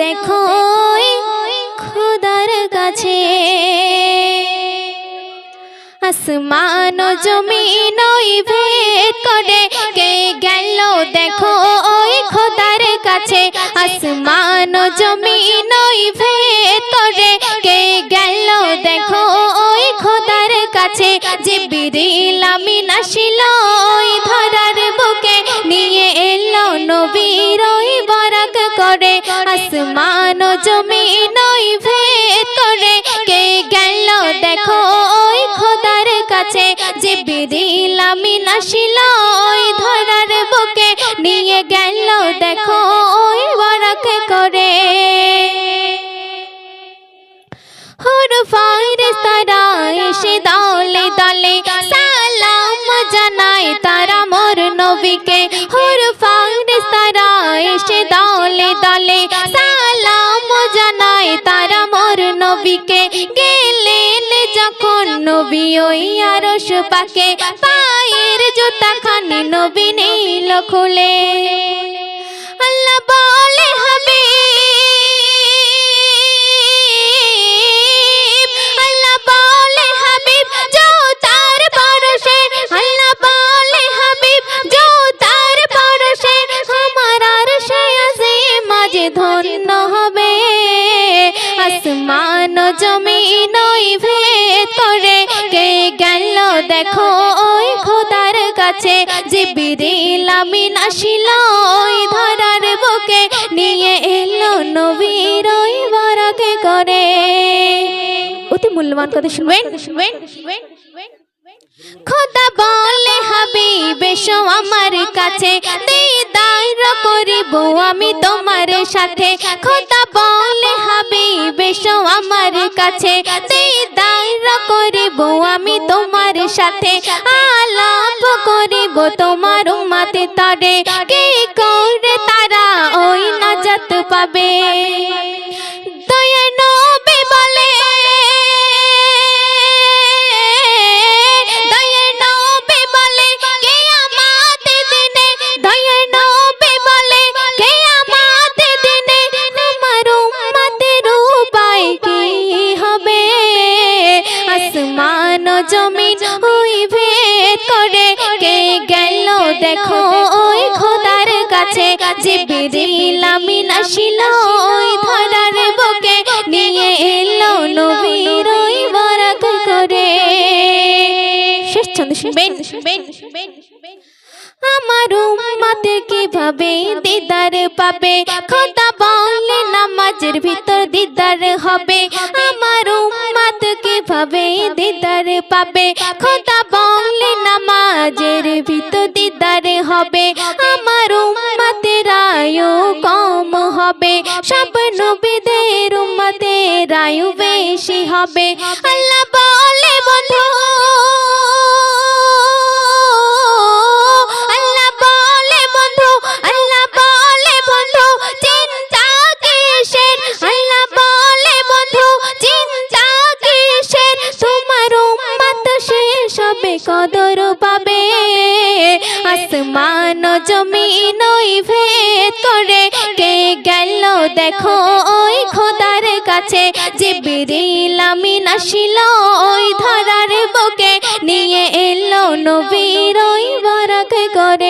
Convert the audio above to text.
দেখো খোদার কাছে। আসমান জমিন ভেদ করে কে গেল দেখো ওই খোদার কাছে। আসমান জমিন ভেদ করে কে গেল দেখো ওই খোদার কাছে। যে বিরিল আমি ওই ভেদ করে কে গেল দেখো ওই খোদার কাছে। যে বিদিল নাসিল ওই ধরার বুকে। নিয়ে গেল দেখো ওই বরাক করে। হুর ফাইরে তারা এসে দলে দলে সালাম জানায় তারা মোর নবীকে। হুর ফাইরে তারা এসে দলে দলে নবীকে গেলেন যখন নবী ওই আরশ পাকে পায়ের জুতা খানি নবী নীল খুলে। ভেদ করে কে গেল? দেখো ওই খোদার কাছে যে বিরিল আমি নাসিল ওই ধরার বুকে নিয়ে এলো নবীর ওই বরাকে করে। অতি মূল্যবান কথা শুনবেন শুনবেন। খোদা বলে, হাবিব, এসো আমার কাছে। দিদার করিব আমি তোমার সাথে খোদা বলে হাবিব আমার কাছে। দিদার করিব, আমি তোমার সাথে আলাপ করিব, তোমার উমাতে তরে কে করে তারা ওই নাজাত পাবে? জমিন ওই ভেদ করে। কে গেল দেখো ওই খোদার কাছে। যে বিরিল নাসিল ওই ধরার বুকে। নিয়ে এলো নবীর ওই বরাক করে। শেষ ছন্দ শুনবেন আমার উম্মতে কীভাবে দিদার পাবে? খোদা বলে নামাজের ভিতর দিদার হবে। দিদার পাবে। খোদা বললে নামাজের ভিতর দিদারে হবে। আমার উম্মতের আয়ু কম হবে। সব নবীদের উম্মতের আয়ু বেশি হবে। আল্লাহ কদর পাবে। আসমান জমি জমিন ওই ভেদ করে কে গেল দেখো ওই খোদার কাছে। যে বিরিল আমি নাসিল ওই ধরার বুকে। নিয়ে এলো নবীর ওই বরাক করে